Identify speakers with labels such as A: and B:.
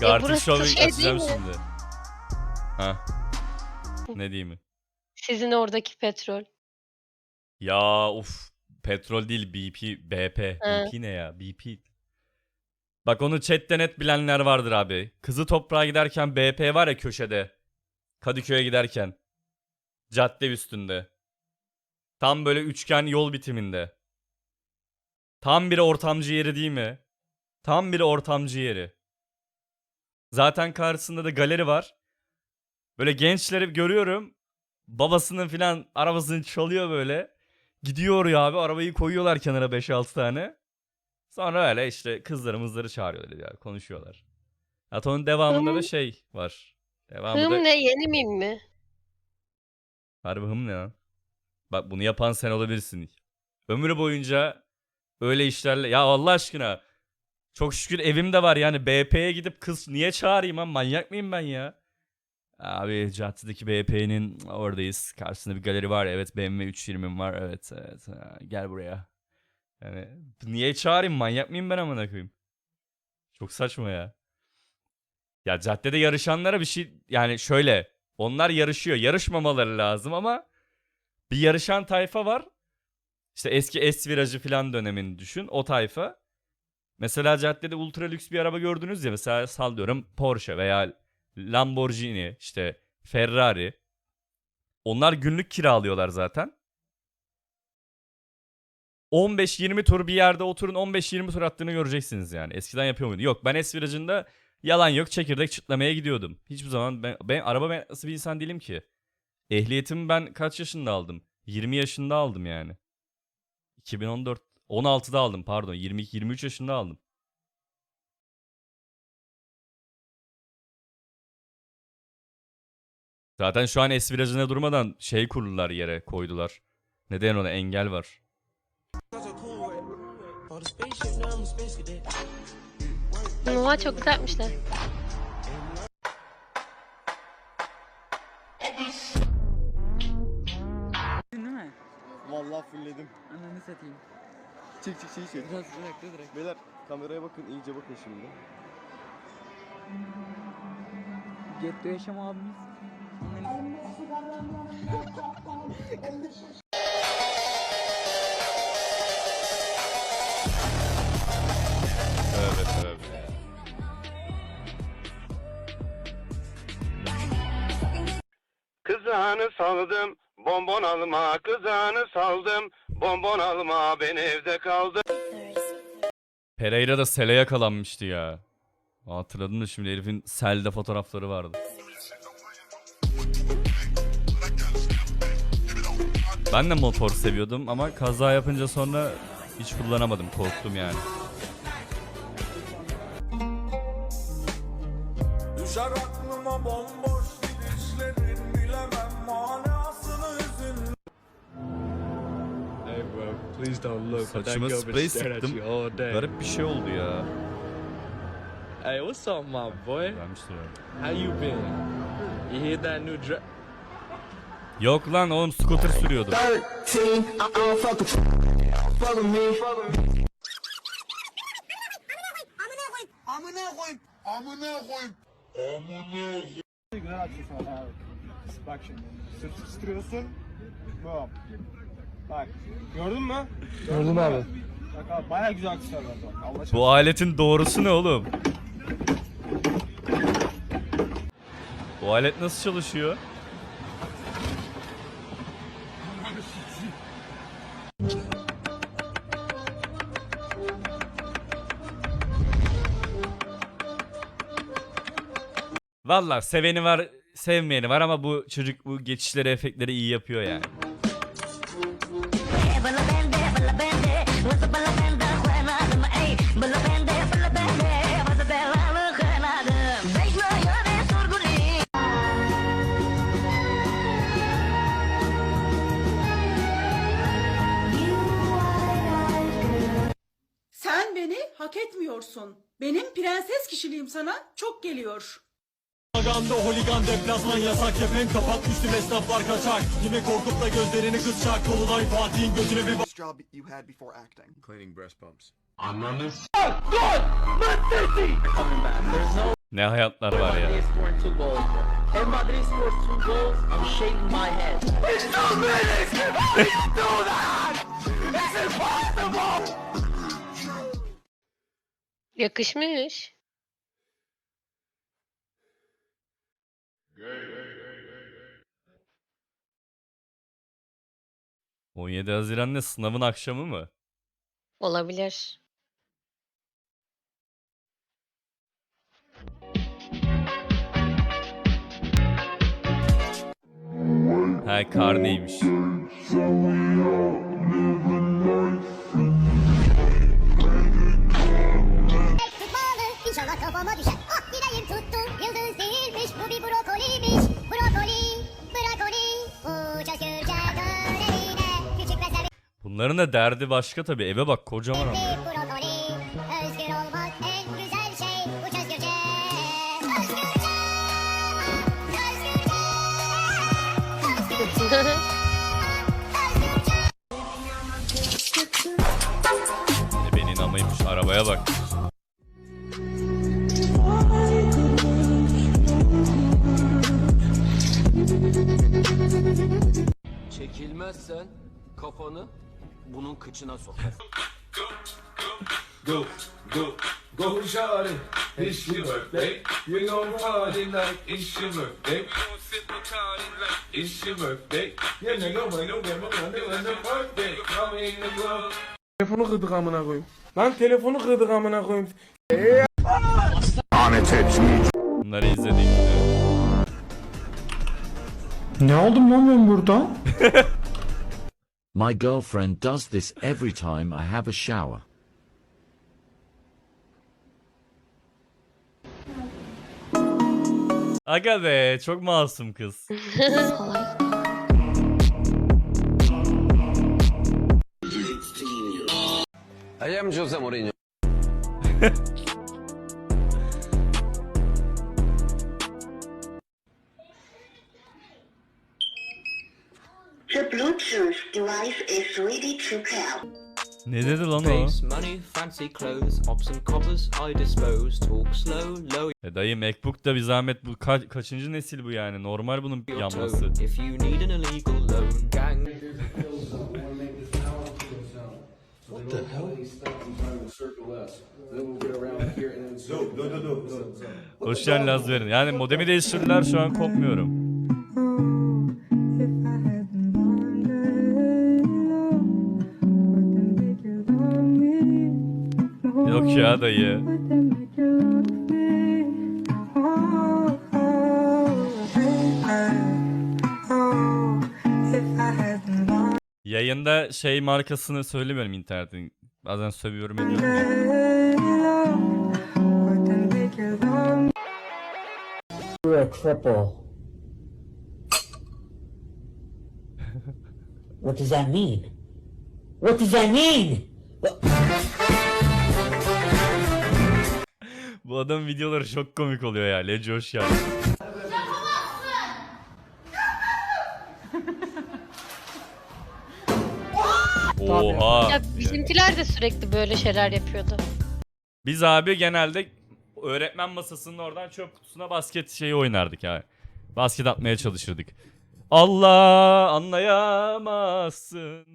A: Gartic
B: burası
A: Show'u
B: şey değil
A: açacağım
B: mi?
A: şimdi. Ha. Ne diyeyim mi?
B: Sizin oradaki petrol.
A: Ya uf petrol değil BP BP.
B: He.
A: BP ne ya? BP. Bak onu chatte net bilenler vardır abi. Kızı toprağa giderken BP var ya köşede. Kadıköy'e giderken. Cadde üstünde. Tam böyle üçgen yol bitiminde. Tam bir ortamcı yeri değil mi? Tam bir ortamcı yeri. Zaten karşısında da galeri var. Böyle gençleri görüyorum. Babasının filan arabasını çalıyor böyle. Gidiyor ya abi arabayı koyuyorlar kenara 5-6 tane. Sonra öyle işte kızları mızları çağırıyorlar ya konuşuyorlar. Hatta onun devamında da
B: Hım.
A: şey var. Devamında
B: Hım ne yeni miyim mi?
A: Harbi hım ne lan? Bak bunu yapan sen olabilirsin. Ömrü boyunca öyle işlerle... Ya Allah aşkına. Çok şükür evim de var yani. BP'ye gidip kız niye çağırayım ha? Manyak mıyım ben ya? Abi caddedeki BP'nin oradayız. Karşısında bir galeri var. Evet BMW 320'm var. Evet evet. Ha, Gel buraya. Yani niye çağırayım? Manyak mıyım ben amına koyayım? Çok saçma ya. Ya caddede yarışanlara bir şey yani şöyle onlar yarışıyor. Yarışmamaları lazım ama bir yarışan tayfa var. İşte eski S virajı falan dönemini düşün. O tayfa. Mesela caddede ultra lüks bir araba gördünüz ya. Mesela sallıyorum Porsche veya Lamborghini işte Ferrari. Onlar günlük kiralıyorlar zaten. 15-20 tur bir yerde oturun 15-20 tur attığını göreceksiniz yani. Eskiden yapıyor muydu? Yok ben S virajında yalan yok çekirdek çıtlamaya gidiyordum. Hiçbir zaman ben, ben araba meraklısı bir insan değilim ki. Ehliyetimi ben kaç yaşında aldım? 20 yaşında aldım yani. 2014 16'da aldım pardon 22 23 yaşında aldım. Zaten şu an S virajına durmadan şey kurdular yere koydular. Neden ona engel var.
B: Oha çok güzel yapmışlar.
C: Vallahi fullledim.
D: Ananı satayım.
C: Çık çık şey çek.
D: Biraz bırak da bırak.
C: Beyler kameraya bakın iyice bakın şimdi.
D: Getto yaşam abimiz.
A: Tövbe tövbe.
E: Kızağını saldım, bonbon alma, kızağını saldım, bonbon alma, ben evde kaldım.
A: Pereira da sele yakalanmıştı ya. Hatırladım da şimdi herifin selde fotoğrafları vardı. Ben de motor seviyordum ama kaza yapınca sonra hiç kullanamadım. Korktum yani.
F: Düşer aklıma bomboş
G: please don't look.
A: Saçıma
G: girl
A: sprey
G: been staring at
A: sıktım.
G: you all day.
A: Garip bir şey oldu ya.
G: Hey, what's up, my boy?
A: Vermiştir yani.
G: How you been? You hear that new drop?
A: Yok lan oğlum scooter sürüyordum.
C: Güzel aksesuar abi. Bak şimdi. Sırt sıçtırıyorsun. Bu. Bak. Gördün mü? Gördüm abi. Bak abi baya güzel aksesuar var. bak. Allah aşkına.
A: Bu aletin doğrusu ne oğlum? Bu alet nasıl çalışıyor? Valla seveni var, sevmeyeni var ama bu çocuk bu geçişleri, efektleri iyi yapıyor yani.
H: Sen beni hak etmiyorsun. Benim prenses kişiliğim sana çok geliyor.
F: Propaganda holigan deplasman yasak kepenk kapat üstüm esnaflar kaçak. Yine korkup da gözlerini kısacak Dolunay Fatih'in gözüne bir
I: job you had before acting?
G: Cleaning breast pumps.
A: Ne hayatlar var ya.
B: Yakışmış.
A: 17 Haziran ne sınavın akşamı mı?
B: Olabilir.
A: He karneymiş.
I: İnşallah kafama düşer
A: Bunların da derdi başka tabii. Eve bak kocaman ama.
I: sevimli brokoli Özgür olmak en güzel şey Uç özgürce Özgürce Özgürce Özgürce
A: E benim amaymış. Arabaya bak.
G: Çekilmezsen kafanı bunun kıçına sokar.
F: Go, go, go shawty, it's your birthday. You gon' party like it's your birthday. We gon' sip Bacardi like it's your birthday. Yeah, nigga, when you get my money when the birthday. Come in the club.
C: Telefonu kırdık amına koyayım. Lan telefonu kırdık amına koyayım.
A: Bunları izlediğimde.
C: Ne oldum lan ben burada?
J: My girlfriend does this every time I have a shower.
A: Aga be çok masum kız.
B: Kolay.
E: I am Jose Mourinho.
A: Ne dedi lan o? E dayı MacBook da bir zahmet bu ka- kaçıncı nesil bu yani? Normal bunun yanması. Hoş geldin Laz verin. Yani modemi değiştirdiler şu an kopmuyorum. Ya dayı. Yayında şey markasını söylemiyorum internetin. Bazen sövüyorum ediyorum
K: what does that mean? What does that mean?
A: Bu adamın videoları çok komik oluyor ya. Leci hoş geldin. Oha.
B: Ya bizimkiler de sürekli böyle şeyler yapıyordu.
A: Biz abi genelde öğretmen masasının oradan çöp kutusuna basket şeyi oynardık yani. Basket atmaya çalışırdık. Allah anlayamazsın.